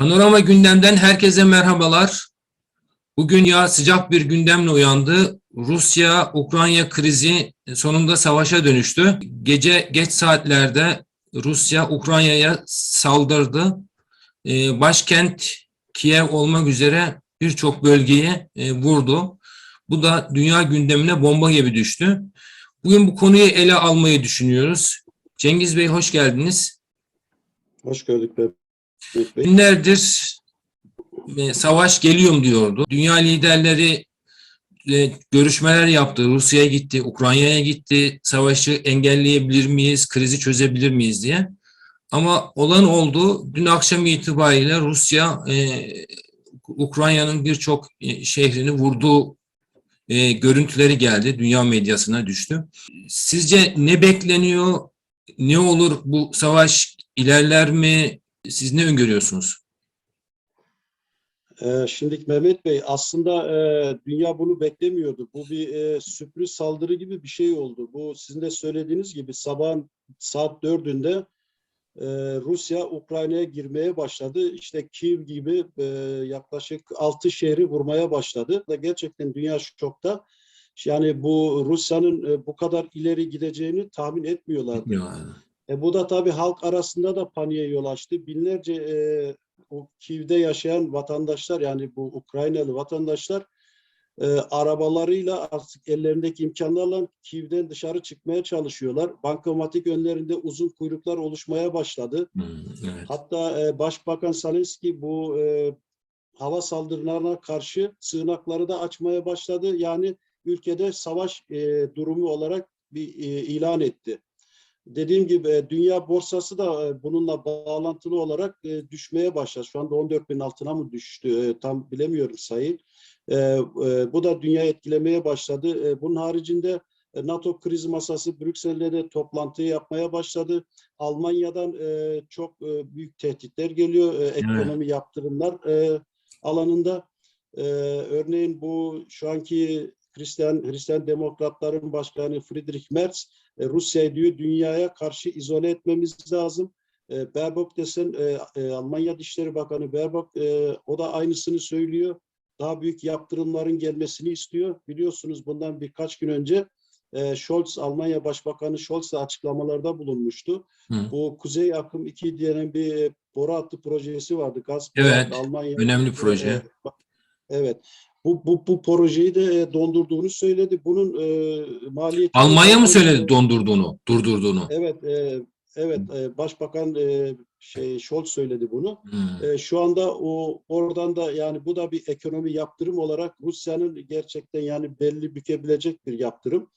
Panorama gündemden herkese merhabalar. Bugün ya sıcak bir gündemle uyandı. Rusya-Ukrayna krizi sonunda savaşa dönüştü. Gece geç saatlerde Rusya Ukrayna'ya saldırdı. Ee, başkent Kiev olmak üzere birçok bölgeye e, vurdu. Bu da dünya gündemine bomba gibi düştü. Bugün bu konuyu ele almayı düşünüyoruz. Cengiz Bey hoş geldiniz. Hoş gördük Bey. Günlerdir e, savaş geliyorum diyordu. Dünya liderleri e, görüşmeler yaptı. Rusya'ya gitti, Ukrayna'ya gitti. Savaşı engelleyebilir miyiz, krizi çözebilir miyiz diye. Ama olan oldu. Dün akşam itibariyle Rusya e, Ukrayna'nın birçok şehrini vurduğu e, görüntüleri geldi. Dünya medyasına düştü. Sizce ne bekleniyor? Ne olur bu savaş ilerler mi? Siz ne öngörüyorsunuz? Ee, şimdi Mehmet Bey aslında e, dünya bunu beklemiyordu. Bu bir e, sürpriz saldırı gibi bir şey oldu. Bu sizin de söylediğiniz gibi sabahın saat dördünde e, Rusya Ukrayna'ya girmeye başladı. İşte Kiev gibi e, yaklaşık altı şehri vurmaya başladı. Da gerçekten dünya şokta. Yani bu Rusya'nın e, bu kadar ileri gideceğini tahmin etmiyorlardı. Yani. E, bu da tabii halk arasında da paniğe yol açtı. Binlerce e, o Kiev'de yaşayan vatandaşlar yani bu Ukraynalı vatandaşlar e, arabalarıyla artık ellerindeki imkanlarla Kiev'den dışarı çıkmaya çalışıyorlar. Bankamatik önlerinde uzun kuyruklar oluşmaya başladı. Hmm, evet. Hatta e, Başbakan Salinski bu e, hava saldırılarına karşı sığınakları da açmaya başladı. Yani ülkede savaş e, durumu olarak bir e, ilan etti. Dediğim gibi e, dünya borsası da e, bununla bağlantılı olarak e, düşmeye başladı. Şu anda 14 bin altına mı düştü? Tam bilemiyorum sayı. Bu da dünya etkilemeye başladı. Bunun haricinde NATO kriz masası Brüksel'de de toplantı yapmaya başladı. Almanya'dan çok büyük tehditler geliyor. Ekonomi yaptırımlar alanında. Örneğin bu şu anki Hristiyan Hristiyan Demokratların Başkanı Friedrich Merz e, Rusya'yı diyor dünyaya karşı izole etmemiz lazım. E, Baerbock desen e, e, Almanya Dışişleri Bakanı Baerbock e, o da aynısını söylüyor. Daha büyük yaptırımların gelmesini istiyor. Biliyorsunuz bundan birkaç gün önce e, Scholz, Almanya Başbakanı Scholz da açıklamalarda bulunmuştu. Hı. Bu Kuzey Akım 2 diyen bir e, boru hattı projesi vardı. Gaz Evet, Almanya önemli proje. e, Evet. Bu, bu, bu projeyi de e, dondurduğunu söyledi. Bunun e, maliyeti... Almanya mı söyledi dondurduğunu, durdurduğunu? Evet, e, evet. E, Başbakan e, şey Scholz söyledi bunu. Hmm, E, şu anda o oradan da yani bu da bir ekonomi yaptırım olarak Rusya'nın gerçekten yani belli bükebilecek bir yaptırım.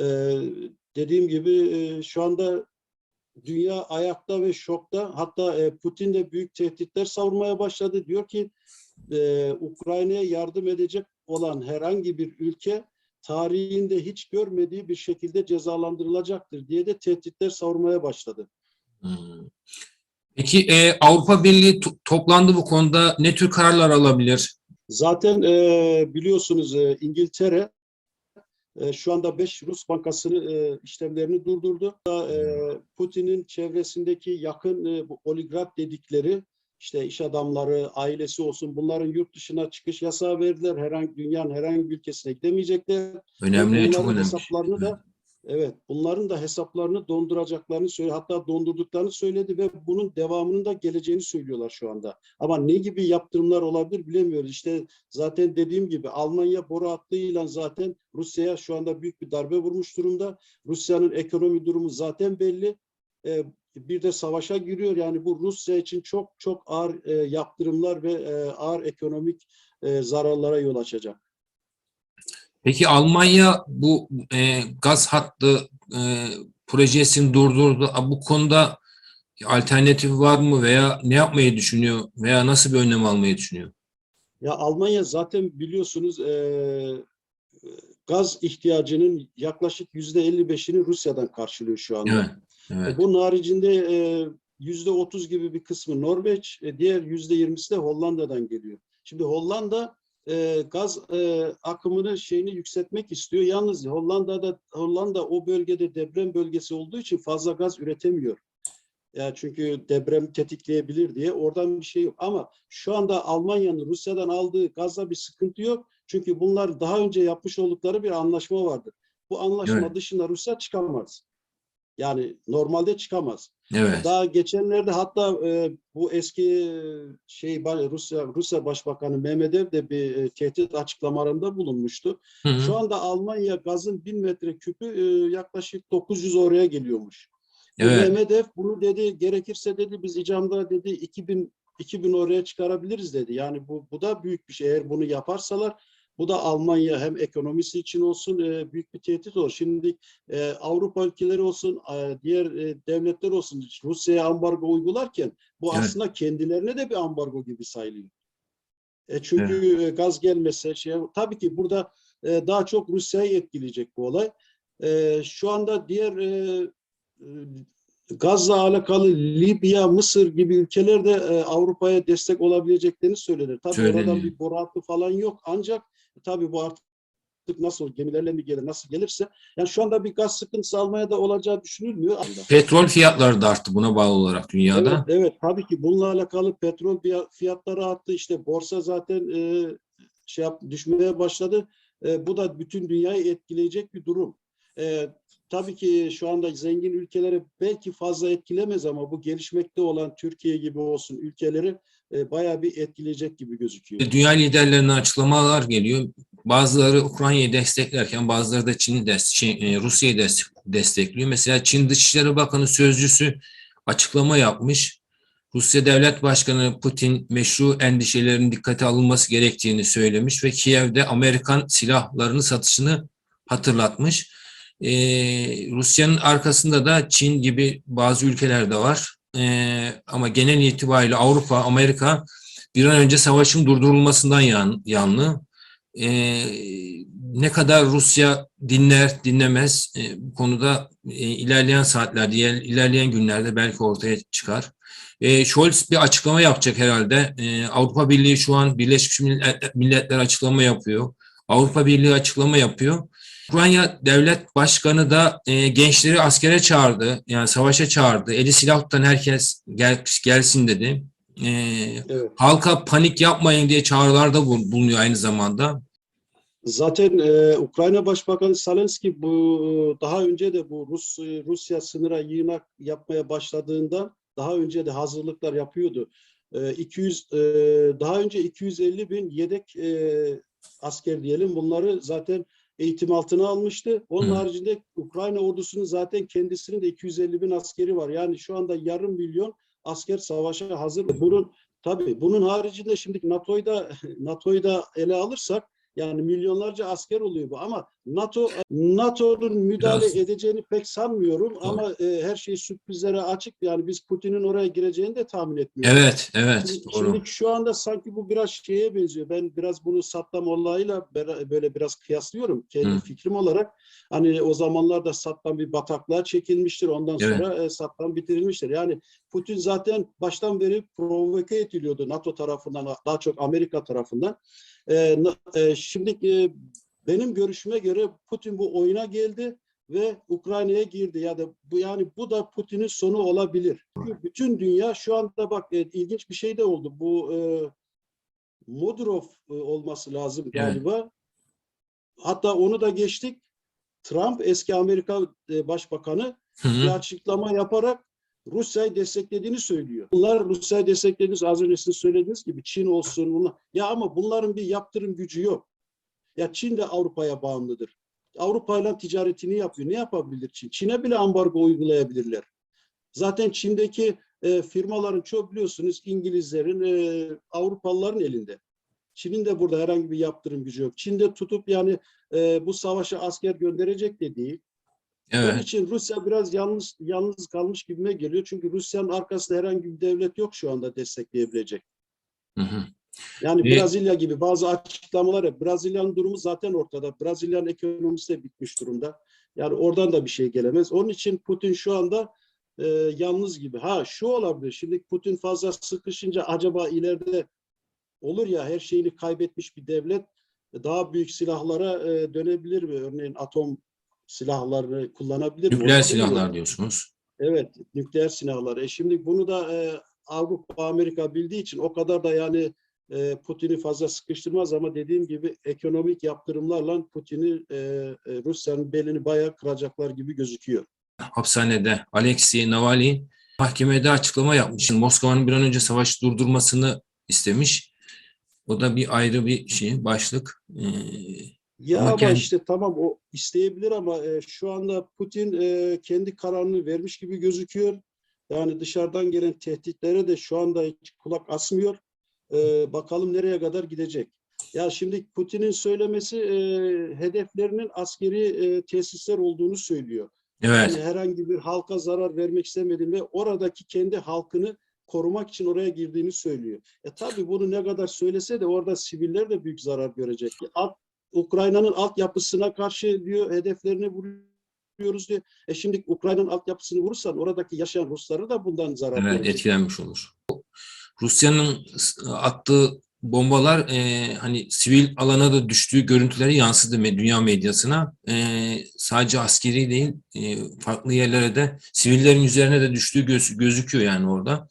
E, dediğim gibi e, şu anda dünya ayakta ve şokta. Hatta e, Putin de büyük tehditler savurmaya başladı. Diyor ki e, Ukrayna'ya yardım edecek olan herhangi bir ülke tarihinde hiç görmediği bir şekilde cezalandırılacaktır diye de tehditler savurmaya başladı. hmm. Peki e, Avrupa Birliği to- toplandı bu konuda ne tür kararlar alabilir? Zaten e, biliyorsunuz e, İngiltere e, şu anda 5 Rus bankasını e, işlemlerini durdurdu. E, Putin'in çevresindeki yakın e, bu oligark dedikleri işte iş adamları, ailesi olsun bunların yurt dışına çıkış yasağı verdiler. Herhangi dünyanın herhangi bir ülkesine gidemeyecekler. Önemli, Bunların çok önemli. Hesaplarını da evet, bunların da hesaplarını donduracaklarını söyledi. Hatta dondurduklarını söyledi ve bunun devamının da geleceğini söylüyorlar şu anda. Ama ne gibi yaptırımlar olabilir bilemiyoruz. İşte zaten dediğim gibi Almanya boru hattıyla zaten Rusya'ya şu anda büyük bir darbe vurmuş durumda. Rusya'nın ekonomi durumu zaten belli. Ee, bir de savaşa giriyor. Yani bu Rusya için çok çok ağır e, yaptırımlar ve e, ağır ekonomik e, zararlara yol açacak. Peki Almanya bu e, gaz hattı e, projesini durdurdu. Bu konuda alternatif var mı veya ne yapmayı düşünüyor veya nasıl bir önlem almayı düşünüyor? Ya Almanya zaten biliyorsunuz e, gaz ihtiyacının yaklaşık yüzde 55'ini Rusya'dan karşılıyor şu anda. Evet, evet. E, bunun haricinde e, yüzde 30 gibi bir kısmı Norveç, e, diğer yüzde 20'si de Hollanda'dan geliyor. Şimdi Hollanda e, gaz e, akımını şeyini yükseltmek istiyor. Yalnız Hollanda'da Hollanda o bölgede deprem bölgesi olduğu için fazla gaz üretemiyor. Ya çünkü deprem tetikleyebilir diye oradan bir şey yok. Ama şu anda Almanya'nın Rusya'dan aldığı gazla bir sıkıntı yok. Çünkü bunlar daha önce yapmış oldukları bir anlaşma vardır. Bu anlaşma Evet. dışında Rusya çıkamaz. Yani normalde çıkamaz. Evet. Daha geçenlerde hatta e, bu eski e, şey Rusya Rusya Başbakanı Medvedev de bir e, tehdit açıklamalarında bulunmuştu. Hı hı. Şu anda Almanya gazın 1000 metreküpü e, yaklaşık 900 oraya geliyormuş. Evet. Medvedev bunu dedi gerekirse dedi biz icamda dedi 2000 2000 oraya çıkarabiliriz dedi. Yani bu bu da büyük bir şey. Eğer bunu yaparsalar bu da Almanya hem ekonomisi için olsun e, büyük bir tehdit olur. Şimdi e, Avrupa ülkeleri olsun, e, diğer e, devletler olsun Rusya'ya ambargo uygularken bu Evet. aslında kendilerine de bir ambargo gibi sayılıyor. E çünkü e, gaz gelmese şey tabii ki burada e, daha çok Rusya'yı etkileyecek bu olay. E, şu anda diğer e, e, gazla alakalı Libya, Mısır gibi ülkeler de e, Avrupa'ya destek olabileceklerini söyledi. Tabii oradan Söyleniyor. bir boru hattı falan yok. Ancak tabii bu artık nasıl gemilerle mi gelir, nasıl gelirse yani şu anda bir gaz sıkıntısı Almanya'da olacağı düşünülmüyor. Petrol fiyatları da arttı buna bağlı olarak dünyada. Evet, evet tabii ki bununla alakalı petrol fiya- fiyatları arttı. İşte borsa zaten e, şey yap, düşmeye başladı. E, bu da bütün dünyayı etkileyecek bir durum. E, tabii ki şu anda zengin ülkeleri belki fazla etkilemez ama bu gelişmekte olan Türkiye gibi olsun ülkeleri e, bayağı bir etkileyecek gibi gözüküyor. Dünya liderlerinden açıklamalar geliyor. Bazıları Ukrayna'yı desteklerken bazıları da Çin'i des Çin- e, Rusya'yı des- destekliyor. Mesela Çin Dışişleri Bakanı sözcüsü açıklama yapmış. Rusya Devlet Başkanı Putin meşru endişelerin dikkate alınması gerektiğini söylemiş ve Kiev'de Amerikan silahlarını satışını hatırlatmış. Ee, Rusya'nın arkasında da Çin gibi bazı ülkeler de var. Ee, ama genel itibariyle Avrupa, Amerika bir an önce savaşın durdurulmasından yan, yanlı. Ee, ne kadar Rusya dinler dinlemez e, bu konuda e, ilerleyen saatlerde, iler- ilerleyen günlerde belki ortaya çıkar. E, Scholz bir açıklama yapacak herhalde. E, Avrupa Birliği şu an Birleşmiş Milletler açıklama yapıyor. Avrupa Birliği açıklama yapıyor. Ukrayna Devlet Başkanı da e, gençleri askere çağırdı. Yani savaşa çağırdı. Eli silah tutan herkes gel, gelsin dedi. E, Evet. halka panik yapmayın diye çağrılarda bul- bulunuyor aynı zamanda. Zaten e, Ukrayna Başbakanı Zelenski bu daha önce de bu Rus Rusya sınıra yığınak yapmaya başladığında daha önce de hazırlıklar yapıyordu. E, 200 e, daha önce 250 bin yedek e, asker diyelim bunları zaten eğitim altına almıştı. Onun Hı. haricinde Ukrayna ordusunun zaten kendisinin de 250 bin askeri var. Yani şu anda yarım milyon asker savaşa hazır. Bunun tabii bunun haricinde şimdi NATO'yu da NATO'yu da ele alırsak yani milyonlarca asker oluyor bu ama NATO NATO'nun müdahale Biraz- edeceğini pek sanmıyorum ama e, her şey sürprizlere açık. Yani biz Putin'in oraya gireceğini de tahmin etmiyoruz. Evet, evet, Şimdi, doğru. şimdi şu anda sanki bu biraz şeye benziyor. Ben biraz bunu Saddam olayıyla böyle biraz kıyaslıyorum kendi Hı. fikrim olarak. Hani o zamanlarda Saddam bir bataklığa çekilmiştir. Ondan Evet. sonra e, Saddam bitirilmiştir. Yani Putin zaten baştan beri provoke ediliyordu NATO tarafından, daha çok Amerika tarafından. E, e, şimdi e, benim görüşüme göre Putin bu oyuna geldi ve Ukrayna'ya girdi ya da bu yani bu da Putin'in sonu olabilir. Çünkü bütün dünya şu anda bak e, ilginç bir şey de oldu. Bu e, Modurov e, olması lazım galiba. Hatta onu da geçtik. Trump eski Amerika e, Başbakanı Hı bir hı. açıklama yaparak Rusya'yı desteklediğini söylüyor. Bunlar Rusya'yı desteklediğiniz az önce sizin söylediğiniz gibi Çin olsun bunlar. Ya ama bunların bir yaptırım gücü yok. Ya Çin de Avrupa'ya bağımlıdır. Avrupa ile ticaretini yapıyor. Ne yapabilir Çin? Çin'e bile ambargo uygulayabilirler. Zaten Çin'deki e, firmaların çoğu biliyorsunuz İngilizlerin, e, Avrupalıların elinde. Çin'in de burada herhangi bir yaptırım gücü yok. Çin'de tutup yani e, bu savaşa asker gönderecek de değil. Onun Evet, için Rusya biraz yalnız yalnız kalmış gibime geliyor. Çünkü Rusya'nın arkasında herhangi bir devlet yok şu anda destekleyebilecek. hı hı. Yani E- Brezilya gibi bazı açıklamalar yap. Brezilya'nın durumu zaten ortada. Brezilya'nın ekonomisi de bitmiş durumda. Yani oradan da bir şey gelemez. Onun için Putin şu anda e, yalnız gibi. Ha şu olabilir. Şimdi Putin fazla sıkışınca acaba ileride olur ya her şeyini kaybetmiş bir devlet daha büyük silahlara e, dönebilir mi? Örneğin atom silahlarını kullanabilir mi? Nükleer mi? silahlar diyorsunuz. Evet, nükleer silahları. E şimdi bunu da e, Avrupa, Amerika bildiği için o kadar da yani e, Putin'i fazla sıkıştırmaz ama dediğim gibi ekonomik yaptırımlarla Putin'i e, e, Rusya'nın belini bayağı kıracaklar gibi gözüküyor. hapishanede Alexei Navalny mahkemede açıklama yapmış. Moskova'nın bir an önce savaşı durdurmasını istemiş. O da bir ayrı bir şey, başlık. Ee, Ya Ama ama, kendi- işte tamam o isteyebilir ama e, şu anda Putin e, kendi kararını vermiş gibi gözüküyor. Yani dışarıdan gelen tehditlere de şu anda hiç kulak asmıyor. E, bakalım nereye kadar gidecek. Ya şimdi Putin'in söylemesi e, hedeflerinin askeri e, tesisler olduğunu söylüyor. evet, Yani herhangi bir halka zarar vermek istemediğini ve oradaki kendi halkını korumak için oraya girdiğini söylüyor. E tabii bunu ne kadar söylese de orada siviller de büyük zarar görecek. Alt, Ukrayna'nın altyapısına karşı diyor hedeflerini vuruyoruz diyor. E şimdi Ukrayna'nın altyapısını vurursan oradaki yaşayan Rusları da bundan zarar evet görecek. etkilenmiş olur. Rusya'nın s- attığı bombalar e, hani sivil alana da düştüğü görüntüleri yansıdı dünya medyasına. E, sadece askeri değil, e, farklı yerlere de sivillerin üzerine de düştüğü göz- gözüküyor yani orada.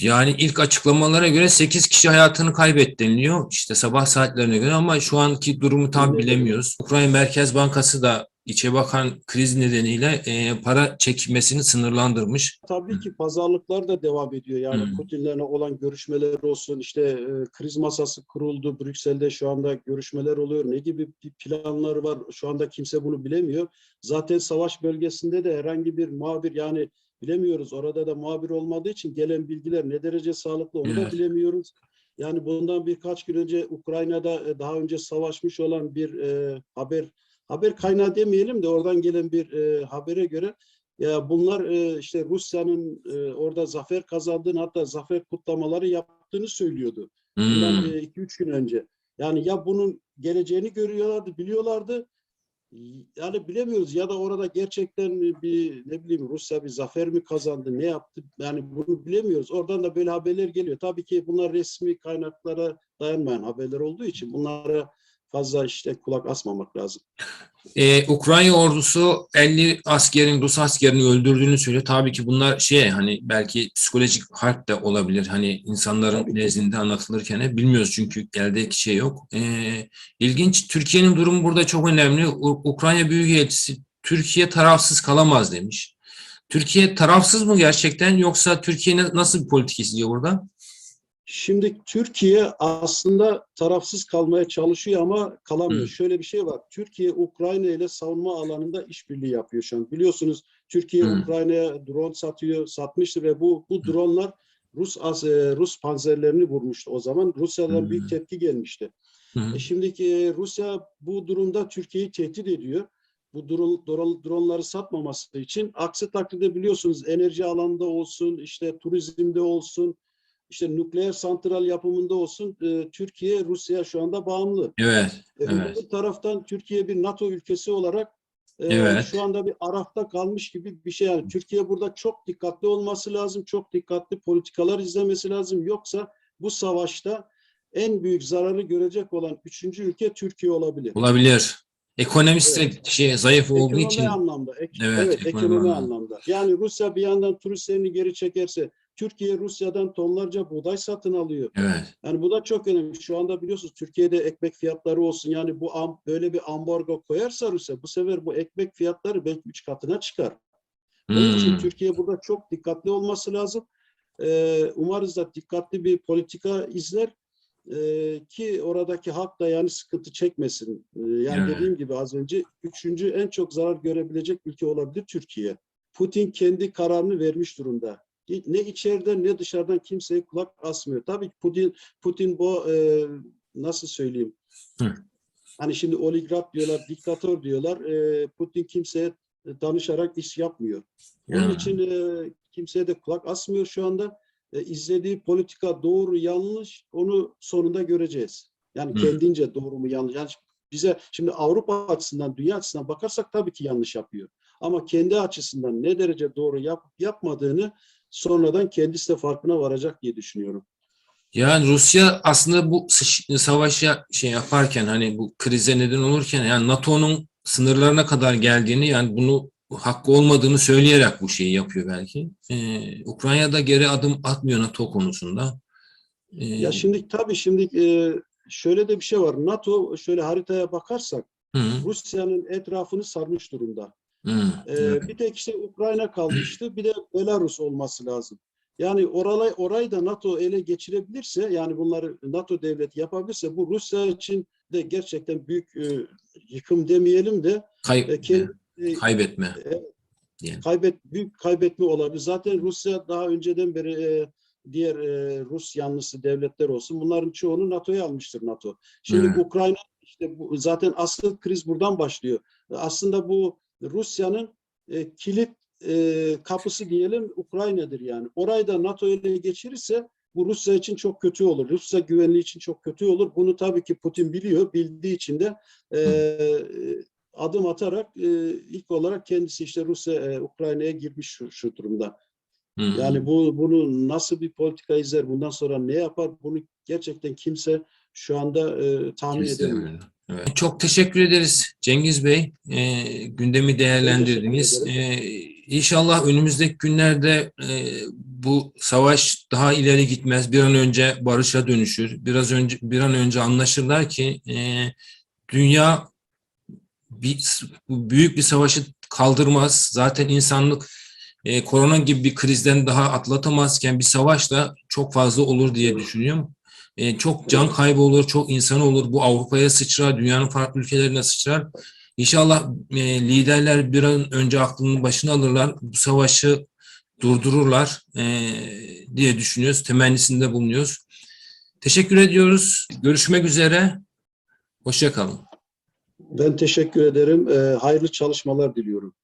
Yani ilk açıklamalara göre 8 kişi hayatını kaybetti deniliyor. İşte sabah saatlerine göre ama şu anki durumu tam bilemiyoruz. Ukrayna Merkez Bankası da içe bakan kriz nedeniyle e, para çekilmesini sınırlandırmış. Tabii ki pazarlıklar da devam ediyor. Yani Hmm. Putin'le olan görüşmeler olsun, işte e, kriz masası kuruldu. Brüksel'de şu anda görüşmeler oluyor. Ne gibi bir planlar var? Şu anda kimse bunu bilemiyor. Zaten savaş bölgesinde de herhangi bir muhabir yani bilemiyoruz. Orada da muhabir olmadığı için gelen bilgiler ne derece sağlıklı onu da Evet. bilemiyoruz. Yani bundan birkaç gün önce Ukrayna'da e, daha önce savaşmış olan bir e, haber haber kaynağı demeyelim de oradan gelen bir e, habere göre ya bunlar e, işte Rusya'nın e, orada zafer kazandığını hatta zafer kutlamaları yaptığını söylüyordu. Hmm. 2-3 gün önce. Yani ya bunun geleceğini görüyorlardı, biliyorlardı. Yani bilemiyoruz ya da orada gerçekten bir ne bileyim Rusya bir zafer mi kazandı, ne yaptı? Yani bunu bilemiyoruz. Oradan da böyle haberler geliyor. Tabii ki bunlar resmi kaynaklara dayanmayan haberler olduğu için bunlara fazla işte kulak asmamak lazım. Ee, Ukrayna ordusu 50 askerin, Rus askerini öldürdüğünü söylüyor. Tabii ki bunlar şey hani belki psikolojik harp de olabilir. Hani insanların Tabii nezdinde anlatılırken hep bilmiyoruz çünkü eldeki şey yok. Ee, ilginç. Türkiye'nin durumu burada çok önemli. U- Ukrayna Büyükelçisi Türkiye tarafsız kalamaz demiş. Türkiye tarafsız mı gerçekten yoksa Türkiye nasıl bir politik izliyor burada? Şimdi Türkiye aslında tarafsız kalmaya çalışıyor ama kalamıyor. Hı. Şöyle bir şey var. Türkiye Ukrayna ile savunma alanında işbirliği yapıyor şu an. Biliyorsunuz Türkiye. Ukrayna'ya drone satıyor, satmıştı ve bu bu dronlar Rus as- e, Rus panzerlerini vurmuştu o zaman. Rusya'dan Hı. büyük tepki gelmişti. Hı. E şimdiki e, Rusya bu durumda Türkiye'yi tehdit ediyor. Bu drone- dronları satmaması için. Aksi takdirde biliyorsunuz enerji alanında olsun, işte turizmde olsun, işte nükleer santral yapımında olsun e, Türkiye Rusya şu anda bağımlı. Evet, E, evet. taraftan Türkiye bir NATO ülkesi olarak e, Evet. şu anda bir arafta kalmış gibi bir şey. Yani Türkiye burada çok dikkatli olması lazım, çok dikkatli politikalar izlemesi lazım. Yoksa bu savaşta en büyük zararı görecek olan üçüncü ülke Türkiye olabilir. Olabilir. Ekonomisi de şey zayıf olduğu Ekonomi için anlamda. ek- Evet, evet, ekonomi ekonomi anlamda. anlamda. Yani Rusya bir yandan turistlerini geri çekerse Türkiye Rusya'dan tonlarca buğday satın alıyor. evet. Yani bu da çok önemli. Şu anda biliyorsunuz Türkiye'de ekmek fiyatları olsun. Yani bu am- böyle bir ambargo koyarsa Rusya bu sefer bu ekmek fiyatları belki üç katına çıkar. Onun için Hmm. Türkiye burada çok dikkatli olması lazım. Ee, umarız da dikkatli bir politika izler ee, ki oradaki halk da yani sıkıntı çekmesin. Ee, yani Evet. dediğim gibi az önce üçüncü en çok zarar görebilecek ülke olabilir Türkiye. Putin kendi kararını vermiş durumda. Ne içeriden ne dışarıdan kimseye kulak asmıyor. Tabii ki Putin, Putin bu e, nasıl söyleyeyim? Hı. Hani şimdi oligark diyorlar, diktatör diyorlar. E, Putin kimseye danışarak iş yapmıyor. Onun Ya. için e, kimseye de kulak asmıyor şu anda. E, izlediği politika doğru yanlış onu sonunda göreceğiz. Yani Hı. kendince doğru mu yanlış. Yani bize şimdi Avrupa açısından, dünya açısından bakarsak tabii ki yanlış yapıyor. Ama kendi açısından ne derece doğru yap, yapmadığını sonradan kendisi de farkına varacak diye düşünüyorum. Yani Rusya aslında bu savaşa şey yaparken hani bu krize neden olurken yani NATO'nun sınırlarına kadar geldiğini yani bunu hakkı olmadığını söyleyerek bu şeyi yapıyor belki. Ee, Ukrayna'da geri adım atmıyor NATO konusunda. Ee, Ya şimdi tabii şimdi e, şöyle de bir şey var. NATO şöyle haritaya bakarsak Rusya'nın etrafını sarmış durumda. Evet. Bir tek işte Ukrayna kalmıştı. Bir de Belarus olması lazım. Yani oralay, orayı da NATO ele geçirebilirse yani bunları NATO devleti yapabilirse bu Rusya için de gerçekten büyük e, yıkım demeyelim de Kayıp, e, kendi, e, kaybetme. e, kaybet büyük kaybetme olabilir. Zaten Rusya daha önceden beri e, diğer e, Rus yanlısı devletler olsun bunların çoğunu NATO'ya almıştır NATO. Şimdi Evet. Ukrayna işte bu, zaten asıl kriz buradan başlıyor. Aslında bu Rusya'nın e, kilit e, kapısı diyelim Ukrayna'dır yani. Orayı da NATO ele geçirirse bu Rusya için çok kötü olur. Rusya güvenliği için çok kötü olur. Bunu tabii ki Putin biliyor. Bildiği için de e, adım atarak e, ilk olarak kendisi işte Rusya e, Ukrayna'ya girmiş şu, şu durumda. Hı, hı. Yani bu bunu nasıl bir politika izler, bundan sonra ne yapar bunu gerçekten kimse şu anda e, tahmin edemiyor. Evet. Çok teşekkür ederiz Cengiz Bey. Ee, gündemi değerlendirdiniz. Ee, inşallah önümüzdeki günlerde e, bu savaş daha ileri gitmez. Bir an önce barışa dönüşür. Biraz önce bir an önce anlaşırlar ki e, dünya bir, büyük bir savaşı kaldırmaz. Zaten insanlık e, korona gibi bir krizden daha atlatamazken bir savaşla çok fazla olur diye düşünüyorum. E, çok can kaybı olur, çok insan olur. Bu Avrupa'ya sıçrar, dünyanın farklı ülkelerine sıçrar. İnşallah e, liderler bir an önce aklının başına alırlar. Bu savaşı durdururlar e, diye düşünüyoruz. Temennisinde bulunuyoruz. Teşekkür ediyoruz. Görüşmek üzere. Hoşça kalın. Ben teşekkür ederim. E, hayırlı çalışmalar diliyorum.